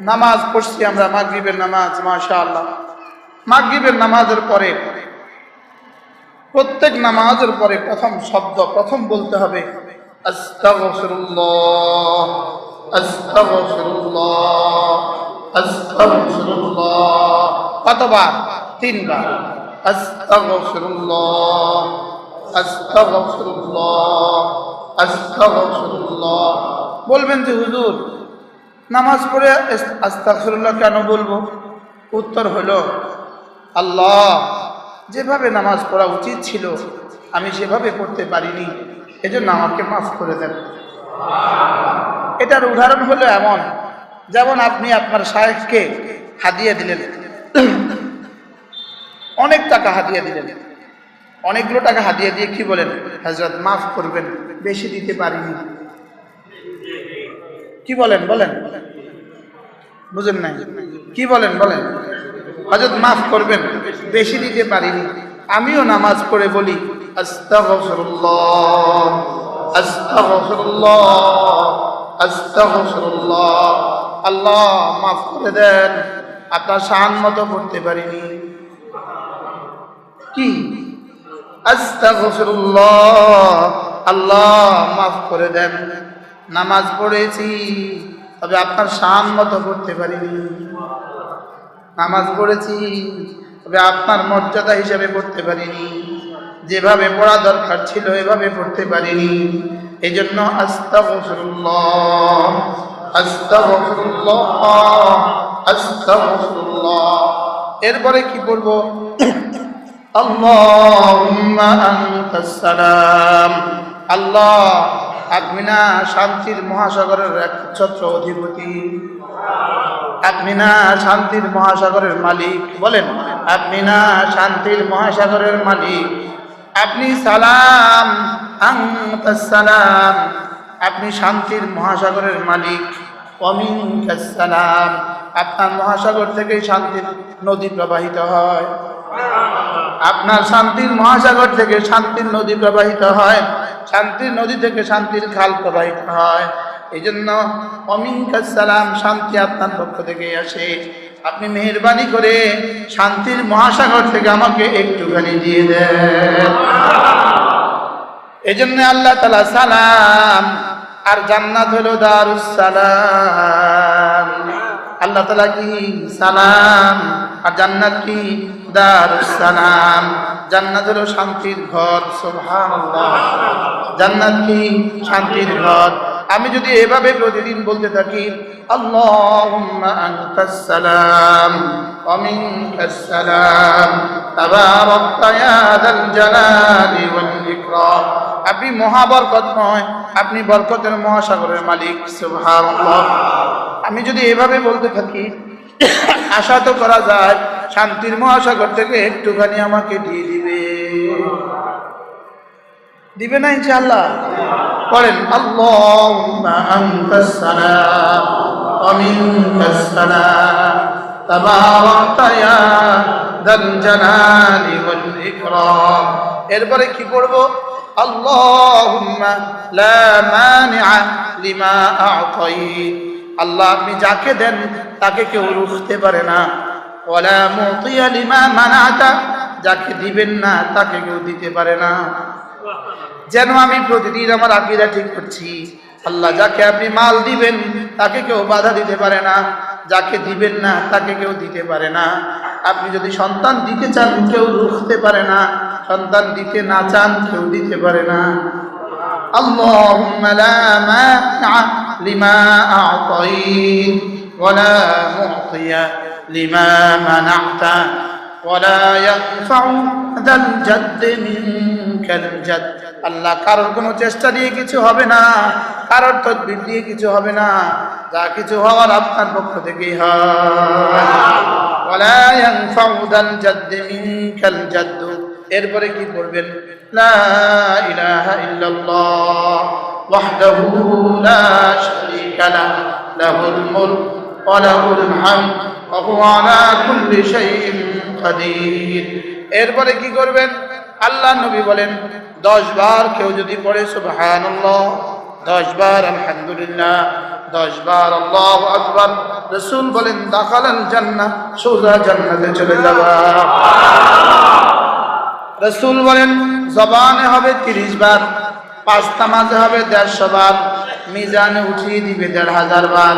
নামাজ পড়ছি আমরা, মাগরিবের নামাজ মাশা আল্লাহ মাগরিবের নামাজের পরে, প্রত্যেক নামাজের পরে প্রথম শব্দ, প্রথম বলতে হবে কতবার? তিনবার। বলবেন যে, হুজুর নামাজ পড়ে আস্তাগফিরুল্লাহ কেন বলব? উত্তর হলো, আল্লাহ যেভাবে নামাজ পড়া উচিত ছিল, আমি সেভাবে পড়তে পারিনি। এজন্য আমাকে মাফ করে দেন। এটার উদাহরণ হলো এমন, যেমন আপনি আপনার সাহেবকে হাদিয়া দিলেন। অনেক টাকা হাদিয়া দিলেন। অনেকগুলো টাকা হাদিয়া দিয়ে কি বলেন? হজরত মাফ করবেন, বেশি দিতে পারিনি। কি বলেন বলেন। বুঝেন নাই। কি বলেন বলেন। হজরত মাফ করবেন, বেশি দিতে পারিনি। আমিও নামাজ পড়ে বলি আল্লাহ মাফ করে দেন, আপনার শান মতো পড়তে পারিনি। কি? আস্তাগফিরুল্লাহ, আল্লাহ মাফ করে দেন। নামাজ পড়েছি, তবে আপনার শান মতো পড়তে পারিনি। নামাজ পড়েছি, তবে আপনার মর্যাদা হিসাবে পড়তে পারিনি। যেভাবে পড়া দরকার ছিল, এভাবে পড়তে পারিনি। এই জন্য এরপরে কি পড়ব আল্লাহ আল্লাহ আপনি না শান্তির মহাসাগরের একচ্ছত্র অধিপতি। আপনি না শান্তির মহাসাগরের মালিক। বলেন আপনি না শান্তির মহাসাগরের মালিক। আপনি সালাম সালাম আপনি শান্তির মহাসাগরের মালিক। অমিন সালাম আপনার মহাসাগর থেকেই শান্তির নদী প্রবাহিত হয়। আপনার শান্তির মহাসাগর থেকে শান্তির নদী প্রবাহিত হয়। শান্তির নদী থেকে শান্তির খাল প্রবাহিত হয়। এই জন্য সালাম শান্তি আপনার পক্ষ থেকে আসে। আপনি মেহরবানি করে শান্তির মহাসাগর থেকে আমাকে একটুখানি দিয়ে দেন। এই জন্য আল্লাহ তালা সালাম, আর জান্নাত হলো দারুস সালাম। আল্লাহ তালা কি সালাম, আর জান্নাত কি দারুস সালাম? জান্নাত হলো শান্তির ঘর, সুবহানাল্লাহ। জান্নাত কি? শান্তির ঘর। আমি যদি এভাবে প্রতিদিন বলতে থাকি আপনি মহাবরকতময় আপনি বরকতের মহাসাগরের মালিক, সুবহানাল্লাহ। আমি যদি এভাবে বলতে থাকি আশা তো করা যায়, শান্তির মহাসাগর থেকে একটুখানি আমাকে দিয়ে দিবে। দিবে না ইনশাল্লাহ করেন এরপরে কি লিমা আ'তাইত। আল্লাহ আপনি যাকে দেন তাকে কেউ রুখতে পারে না। ওলা মতিয়া লিমা মানাতা, যাকে দিবেন না তাকে কেউ দিতে পারে না। যেন আমি প্রতিদিন আমার আকিরা ঠিক করছি। আল্লাহ যাকে আপনি মাল দিবেন তাকে কেউ বাধা দিতে পারে না। যাকে দিবেন না তাকে কেউ দিতে পারে না। আপনি যদি সন্তান দিতে চান কেউ রুখতে পারে না। সন্তান দিতে না চান কেউ দিতে পারে না। আল্লাহ لما أعطيت ولا معطي لما منعت ولا ينفع ذا الجد منك الجد আল্লাহ কারোর কোনো চেষ্টা দিয়ে কিছু হবে না কারোর তদবির দিয়ে কিছু হবে না যা কিছু হওয়ার আপনার পক্ষ থেকেই হয় ولا ينفع ذا الجد منك الجد এরপরে কি করবেন লা ইলাহা ইল্লাল্লাহ শারীকা লাহ লাহুল মুলক ওয়া লাহুল হামদ ওয়া হুয়া আলা কুল্লি শাইইন কাদির এরপরে কি করবেন? আল্লাহ নবী বলেন 10 বার কেউ যদি পড়ে, সুবহানাল্লাহ 10 বার আলহামদুলিল্লাহ 10 বার আল্লাহু আকবার, রসুল বলেন, দাখালাল জান্নাহ, সোজা জান্নাতে চলে যাবা। রসুল বলেন, জবানে হবে তিরিশ বার। পাঁচ তামাজে হবে দেড়শো বার। মিজানে উঠিয়ে দিবে দেড় হাজার বার।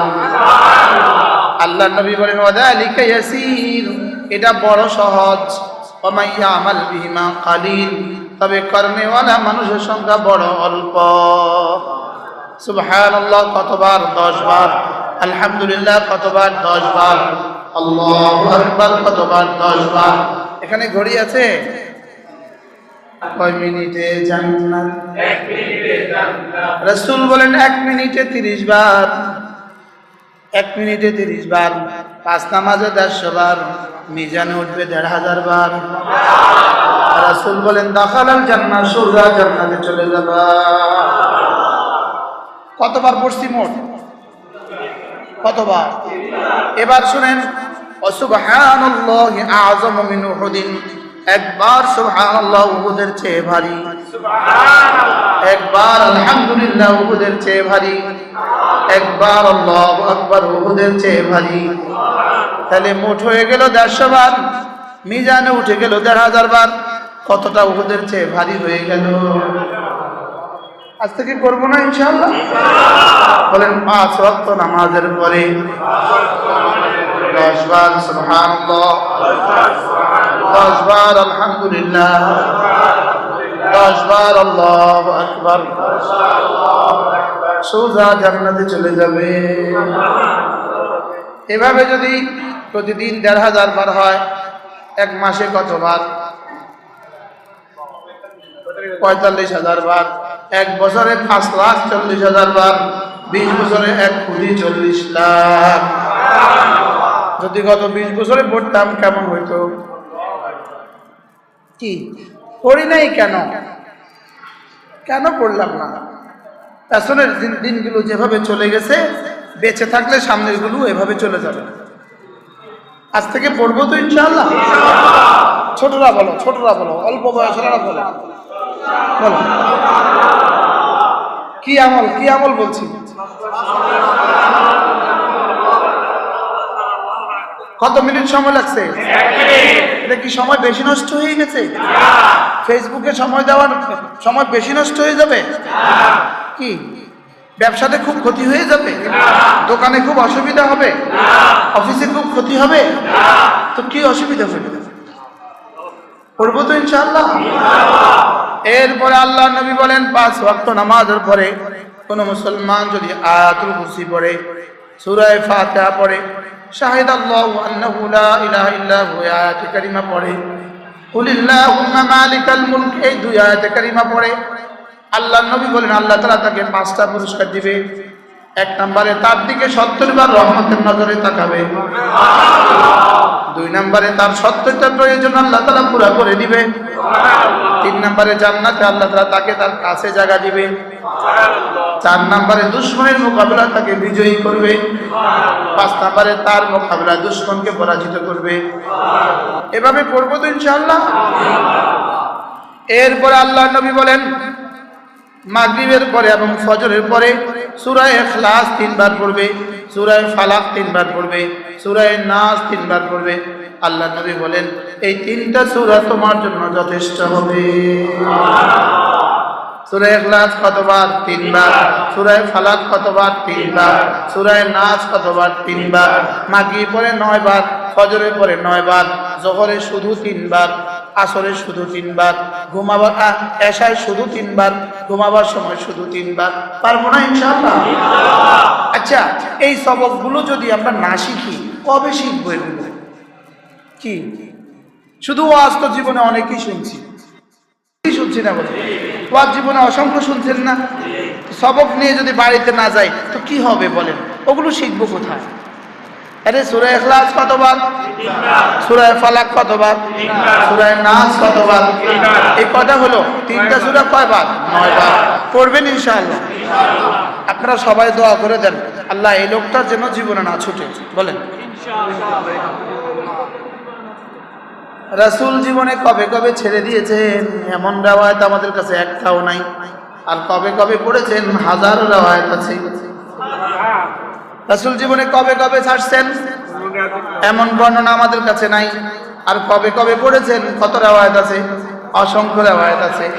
আল্লাহ নবী বলেন এটা বড় সহজ। তবে কর্মেওয়ালা মানুষের সংখ্যা বড় অল্প। সুবহানাল্লাহ, কতবার? দশ বার। আলহামদুলিল্লাহ, কতবার? দশ বার। আল্লাহু কতবার? দশ বার। এখানে ঘড়ি আছে? কয় মিনিটে জান্নাত রসুল বলেন এক মিনিটে তিরিশ বার। এক মিনিটে তিরিশ বার। পাঁচ নামাজে দেড়শো বার। মিজানে উঠবে দেড় হাজার বার। রাসুল বলেন দাখালাল জান্নাত সোজা জান্নাতে চলে যাবা। কতবার পড়ছি মোট? কতবার? এবার শুনেন অসুবহানাল্লাহি আযম মিন উহুদিন। একবার সুবহানাল্লাহ উহুদের চেয়ে ভারী। একবার আলহামদুলিল্লাহ উহুদের চেয়ে ভারী। একবার আল্লাহ আকবার উহুদের চেয়ে ভারী। তাহলে মোট হয়ে গেল দেড়শো বার মিজানে উঠে গেল দেড় হাজার বার। কতটা উহুদের চেয়ে ভারী হয়ে গেল? আজ থেকে করব না ইনশাআল্লাহ? বলেন পাঁচ রক্ত নামাজের পরে দশ বার সুবহানাল্লাহ। দশ বার আলহামদুলিল্লাহ। দশ বার আল্লাহ আকবার। সোজা জান্নাতে চলে যাবে। এভাবে যদি প্রতিদিন দেড় হাজার বার হয়, এক মাসে কতবার? পঁয়তাল্লিশ হাজার বার। এক বছরে পাঁচ লাখ চল্লিশ হাজার বার। বিশ বছরে এক কোটি চল্লিশ লাখ। যদি গত বিশ বছরে পড়তাম, কেমন হইতো? কি? পড়ি নাই কেন? কেন পড়লাম না? পেছনের দিন দিনগুলো যেভাবে চলে গেছে, বেঁচে থাকলে সামনেরগুলো এভাবে চলে যাবে। আজ থেকে পড়ব তো ইনশাল্লাহ ছোটরা বলো ছোটরা বলো, অল্প বয়সরা বলো। বলো। কি আমল কি আমল বলছি? কত মিনিট সময় লাগছে? এটা কি সময় বেশি নষ্ট হয়ে গেছে? ফেসবুকে সময় দেওয়ার সময় বেশি নষ্ট হয়ে যাবে? কি? ব্যবসাতে খুব ক্ষতি হয়ে যাবে? দোকানে খুব অসুবিধা হবে? অফিসে খুব ক্ষতি হবে? তো কি অসুবিধা হবে? পড়ব তো ইনশাআল্লাহ। এরপরে আল্লাহ নবী বলেন, পাঁচ ওয়াক্ত নামাজের পরে কোন মুসলমান যদি আয়াতুল কুরসি পড়ে সূরা ফাতেহা পড়ে। শাহিদ আল্লাহু আন্নাহু লা ইলাহা ইল্লা হু আয়াত কারিমা পড়ে। কুলিল্লাহুম্মা মালিকাল মুলক, এই দুই আয়াত কারিমা পড়ে। আল্লাহ নবী বলেন, আল্লাহ তাআলা তাকে পাঁচটা পুরস্কার দিবে। এক নম্বরে তার দিকে সত্তর বার রহমতের নজরে তাকাবে। দুই নম্বরে তার সত্তরটা প্রয়োজন আল্লাহ তালা পুরা করে দিবে। তিন নম্বরে জান্নাতে আল্লাহ তালা তাকে তার কাছে জায়গা দিবে। চার নম্বরে দুশ্মনের মোকাবিলা তাকে বিজয়ী করবে। পাঁচ নম্বরে তার মোকাবিলা দুশ্মনকে পরাজিত করবে। এভাবে পড়ব তো ইনশাআল্লাহ। এরপরে আল্লাহ নবী বলেন মাগরিবের পরে এবং ফজরের পরে সুরায় এখলাস তিনবার পড়বে, সুরায় ফালাক তিনবার পড়বে, সুরায় নাস তিনবার পড়বে। আল্লাহ নবী বলেন, এই তিনটা সুরা তোমার জন্য যথেষ্ট হবে। সুরায় এখলাস কতবার? তিনবার। সুরায় ফালাক কতবার? তিনবার। সুরায় নাচ কতবার? তিনবার। মাগরিব পরে নয় বার ফজরে পরে নয় বার জহরে শুধু তিনবার। আসরে শুধু তিনবার ঘুমাবার এশায় শুধু তিনবার ঘুমাবার সময় শুধু তিনবার। পারব না ইনশাআল্লাহ? আচ্ছা এই সবকগুলো যদি আমরা না শিখি কবে শিখব এগুলো? কি? শুধু ওয়াজ তো জীবনে অনেকেই শুনছি। শুনছি না বলে? ওয়াজ জীবনে অসংখ্য শুনছেন না? সবক নিয়ে যদি বাড়িতে না যাই তো কি হবে বলেন? ওগুলো শিখব কোথায়? আরে সুরায় এখলাস কতবার? সুরায় ফালাক কতবার? সুরায় নাস কতবার? এই কথা হলো? তিনটা সুরা কয়বার? নয়বার। পড়বেন ইনশাআল্লাহ। আপনারা সবাই দোয়া করে দেন। আল্লাহ এই লোকটার যেন জীবনে না ছুটে। বলেন। রাসূল জীবনে কবে কবে ছেড়ে দিয়েছেন? এমন রেওয়ায়ত আমাদের কাছে একটাও নাই। আর কবে কবে পড়েছেন? হাজারো রেওয়ায়ত আছে। রাসূল জীবনে কবে কবে ছাড়ছেন? এমন বর্ণনা আমাদের কাছে নাই। আর কবে কবে পড়েছেন? কত রেওয়ায়ত আছে? অসংখ্য রেওয়ায়ত আছে।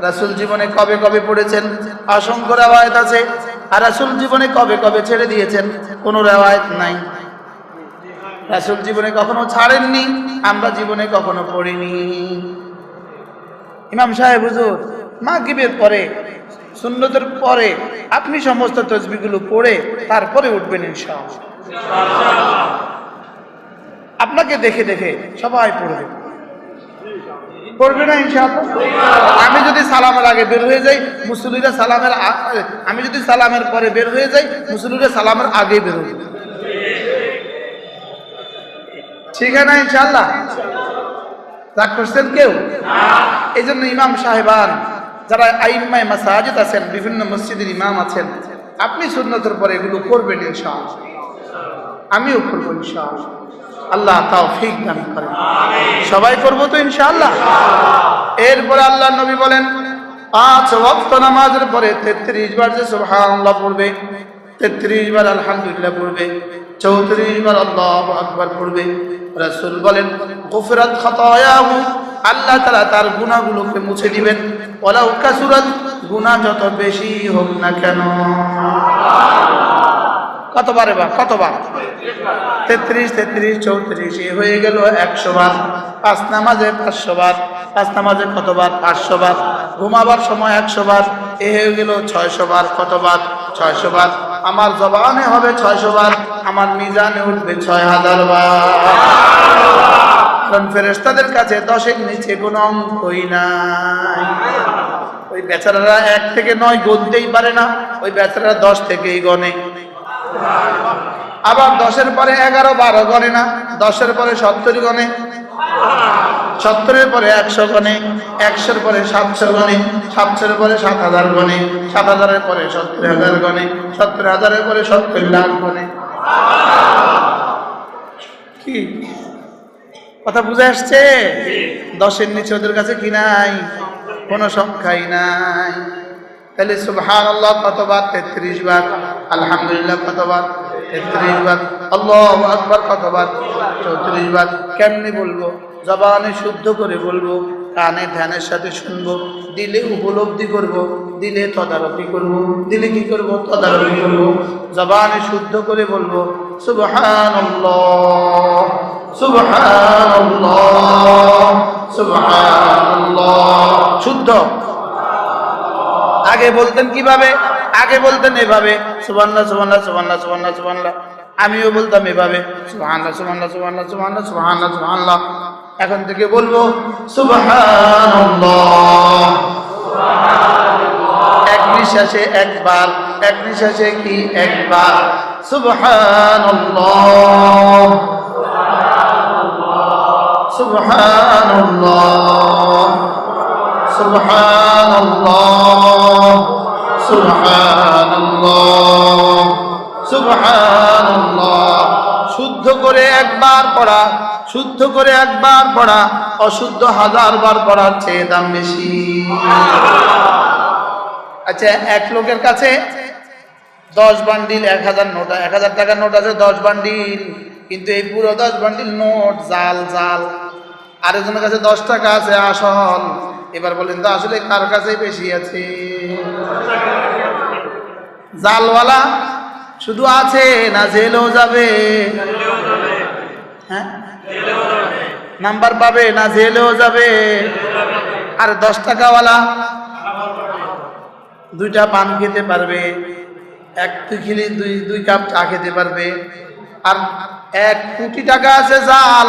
রাসূল জীবনে কবে কবে পড়েছেন? অসংখ্য রেওয়ায়ত আছে। আর রাসুল জীবনে কবে কবে ছেড়ে দিয়েছেন? কোনো রেওয়ায়ত নাই। রাসুল জীবনে কখনো ছাড়েননি, আমরা জীবনে কখনো পড়িনি। ইমাম সাহেব হুজুর, মাগরিবের পরে সুন্নতের পরে আপনি সমস্ত তসবিগুলো পড়ে তারপরে উঠবেন ইনশাআল্লাহ। আপনাকে দেখে দেখে সবাই পড়বে। পড়বে না ইনশাআল্লাহ? আমি যদি সালামের আগে বের হয়ে যাই মুসলিরা সালামের আমি যদি সালামের পরে বের হয়ে যাই মুসলিরা সালামের আগে বের হয়ে। ঠিক আছে না ইনশাআল্লাহ? রাগ করছেন কেউ? এই জন্য ইমাম সাহেবান যারা আইম্মায় মাসাজিদ আছেন বিভিন্ন মসজিদের ইমাম আছেন আপনি সুন্নতের পরে এগুলো করবেন ইনশাআল্লাহ। আমিও করব ইনশাআল্লাহ। আল্লাহ তাও ঠিক দান করেন। সবাই করব তো ইনশাআল্লাহ? এরপরে আল্লাহ নবী বলেন পাঁচ ওয়াক্ত নামাজের পরে তেত্রিশ বার যে সুবহানাল্লাহ পড়বে তেত্রিশ বার আলহামদুলিল্লাহ পড়বে চৌত্রিশ বার আল্লাহ আকবার পড়বে। রাসূল বলেন গুফরাত খাতায়াহু আল্লাহ তাআলা তার গুনাহগুলোকে মুছে দিবেন। ওয়ালাউ কাসুরাত, গুনাহ যত বেশি হোক না কেন। কতবার এবার? কতবার? তেত্রিশ তেত্রিশ, চৌত্রিশ, এ হয়ে গেল একশো বার। পাঁচ নামাজে পাঁচশো বার। পাঁচ নামাজে কতবার? পাঁচশো বার। ঘুমাবার সময় একশো বার। এ হয়ে গেল ছয়শো বার। কতবার? ছয়শো বার। আমার জবানে হবে ছয়শো বার। আমার মিজানে উঠবে ছয় হাজার বার। কারণ ফেরেস্তাদের কাছে দশের নিচে কোনো অঙ্কই নাই। ওই বেচারারা এক থেকে নয় গনতেই পারে না, ওই বেচারারা দশ থেকেই গনে আবার দশের পরে এগারো, বারো গণে না, দশের পরে সত্তর গণে। সত্তরের পরে একশো গণে, একশোর পরে সাতশো গণে, সাতশোর পরে সাত হাজার গণে, সাত হাজারের পরে সত্তর হাজার গণে, সত্তর হাজারের পরে সত্তর লাখ গণে। কি? কথা বুঝে আসছে? দশের নিচে ওদের কাছে কি নাই? কোনো সংখ্যাই নাই। তাহলে সুবহান আল্লাহ কতবার? তেত্রিশ বার। আলহামদুলিল্লাহ কতবার? তেত্রিশ বার। আল্লাহ আকবার কতবার? চৌত্রিশ বার। কেমনি বলব? জবানে শুদ্ধ করে বলব। কানে ধ্যানের সাথে শুনব, দিলে উপলব্ধি করব, দিলে তদারকি করব। দিলে কি করব? তদারকি করব। জবানে শুদ্ধ করে বলব সুবহান শুদ্ধ? আগে বলতেন কীভাবে? আগে বলতেন এভাবে, সুবহানাল্লাহ সুবহানাল্লাহ সুবহানাল্লাহ সুবহানাল্লাহ সুবহানাল্লাহ। আমিও বলতাম এভাবে, সুবহানাল্লাহ সুবহানাল্লাহ সুবহানাল্লাহ সুবহানাল্লাহ সুবহানাল্লাহ সুবহানাল্লাহ। এখন থেকে বলব, সুবহানাল্লাহ। এক নিঃশ্বাসে একবার, এক নিঃশ্বাসে কি একবার? সুবহানাল্লাহ। সুবহানাল্লাহ। সুবহানাল্লাহ। সুবহানাল্লাহ। সুবহানাল্লাহ। শুদ্ধ করে একবার পড়া, শুদ্ধ করে একবার পড়া, অশুদ্ধ হাজার বার পড়ার চেয়ে দাম বেশি। আচ্ছা এক লোকের কাছে দশ বান্ডিল, এক হাজার নোট, এক হাজার টাকার নোট আছে দশ বান্ডিল, কিন্তু এই পুরো দশ বান্ডিল নোট জাল জাল। আরেকজনের কাছে দশ টাকা আছে, আসল। এবার বলেন, তো আসলে কার কাছে বেশি আছে? জালওয়ালা শুধু আছে না জেলেও যাবে। হ্যাঁ? নাম্বার পাবে না জেলেও যাবে। আর দশ টাকাওয়ালা দুইটা পান খেতে পারবে। এক দুই খিলি দুই দুই কাপ চা খেতে পারবে। আর এক কোটি টাকা আছে জাল।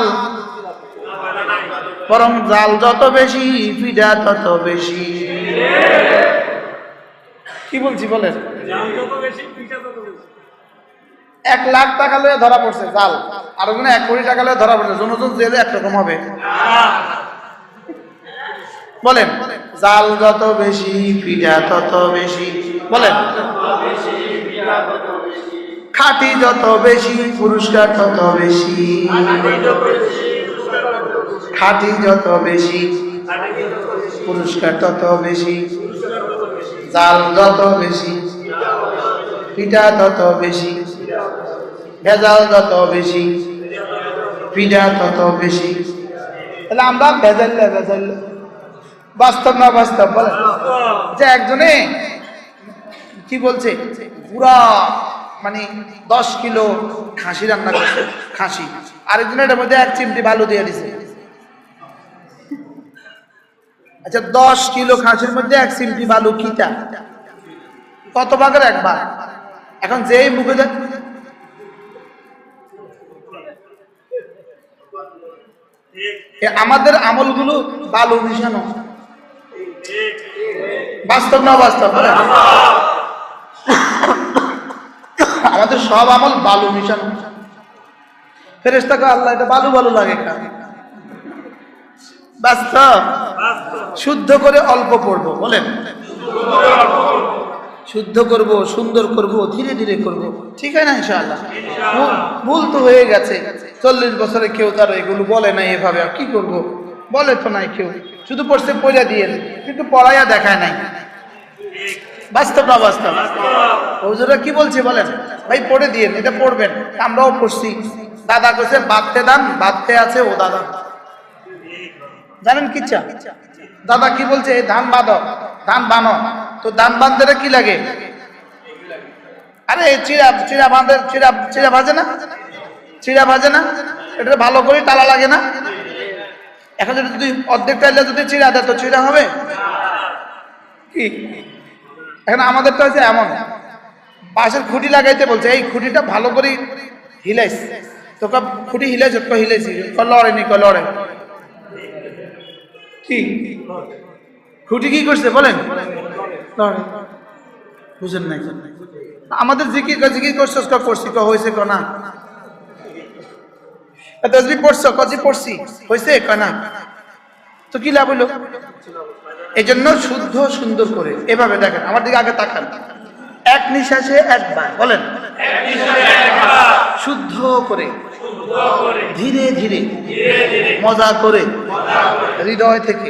বরং জাল যত বেশি, পিঠা তত বেশি। কি বলছি বলেন? এক লাখ টাকা লয়ে ধরা পড়ছে, জাল। আর ওখানে এক কোটি টাকা লয়ে ধরা পড়ছে জন জন জেলে একরকম হবে। বলেন, জাল যত বেশি পিঠা তত বেশি। বলেন, খাটি যত বেশি, পুরস্কার তত বেশি। খাটি যত বেশি, পুরস্কার তত বেশি। জাল যত বেশি পিঠা তত বেশি। ভেজাল যত বেশি। পিঠা তত বেশি। তাহলে আমরা ভেজাল ভেজাল বাস্তব না বাস্তব বলে যে একজনে কি বলছে? পুরা মানে দশ কিলো খাসি রান্না করছে, খাসি। আরেকজনের এটার মধ্যে এক চিমটি ভালো দিয়ে দিছে। আচ্ছা দশ কিলো খাসির মধ্যে এক চিমটি বালু কিটা? কত ভাগের একবার এখন যেই মুখে এ আমাদের আমলগুলো বালু মিশানো। বাস্তব না বাস্তব? আমাদের সব আমল বালু মিশানো। ফেরেস্তাকে আল্লাহ এটা বালু বালু লাগে বাস্তব। শুদ্ধ করে অল্প পড়ব, বলেন। শুদ্ধ করব, সুন্দর করব, ধীরে ধীরে করব। ঠিক আছে না, ইনশাআল্লাহ? ভুল- তো হয়ে গেছে। চল্লিশ বছরে কেউ তার এগুলো বলে নাই এভাবে, আর কি করব? বলে তো নাই কেউ। শুধু পড়ছে পড়া দিয়ে, কিন্তু পড়াইয়া দেখায় নাই। বাস্তব না বাস্তব? হুজুরা কি বলছে বলেন? ভাই, পড়ে দিয়ে, এটা পড়বেন। আমরাও পড়ছি। দাদা কইছে বাদতে দান বাদতে আছে, ও দাদা। জানেন কি চা দাদা কি বলছে? ধান বাঁধো, ধান বানো তো দাম বাঁধতে কি লাগে? আরে, চিড়া চিড়া বাঁধে চিড়া চিড়া ভাজে না? চিড়া ভাজে না? এটা ভালো করে তালা লাগে না? এখন যদি তুই অর্ধেক টাইলে যদি চিড়া দেয়, তো চিড়া হবে? কি? এখন আমাদেরটা হচ্ছে এমন। বাঁশের খুঁটি লাগাইতে বলছে, এই খুঁটিটা ভালো করে হিলাইস। তোকে খুঁটি হিলাইছ? তো হিলাইছি। লড়ে নি লড়ে। কি? খুঁটি কি করছে, বলেন? বুঝেন নাই? আমাদের জিকির জিকির করছস ক করছি ক হয়েছে ক না? তসবি পড়ছ কজি পড়ছি, হয়েছে ক না? তো কি লাভ হইল? এই জন্য শুদ্ধ, সুন্দর করে। এভাবে দেখেন, আমার দিকে আগে তাকান। এক নিঃশ্বাসে একবার, বলেন। শুদ্ধ করে। ধীরে ধীরে। মজা করে। হৃদয় থেকে।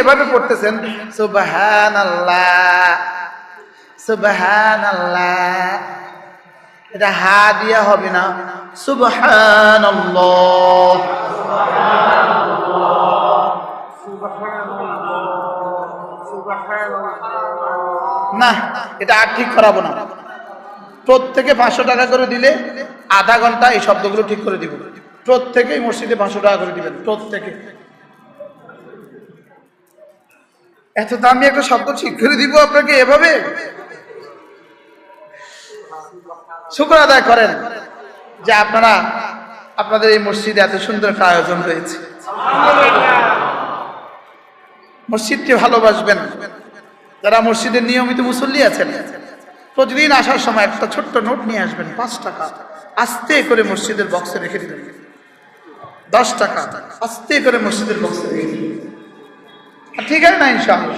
এভাবে পড়তেছেন? সুবহানাল্লাহ সুবহানাল্লাহ। এটা হা দিয়া হবে না, সুবহানাল্লাহ। না, এটা আর ঠিক করাবো না। প্রত্যেকে পাঁচশো টাকা করে দিলে আধা ঘণ্টা এই শব্দগুলো ঠিক করে দিব। প্রত্যেকেই মসজিদে পাঁচশো টাকা করে দিবেন, প্রত্যেকে। এত দামি একটা শব্দ ঠিক করে দিব আপনাকে এভাবে? শুক্র আদায় করেন যে আপনারা, আপনাদের এই মসজিদে এত সুন্দর একটা আয়োজন হয়েছে। মসজিদকে ভালোবাসবেন। যারা মসজিদের নিয়মিত মুসল্লি আছেন, প্রতিদিন আসার সময় একটা ছোট্ট নোট নিয়ে আসবেন, পাঁচ টাকা, আস্তে করে মসজিদের বক্সে রেখে দিবেন। দশ টাকা, আস্তে করে মসজিদের বক্সে রেখে দিবেন। ঠিক আছে না ইনশাআল্লাহ?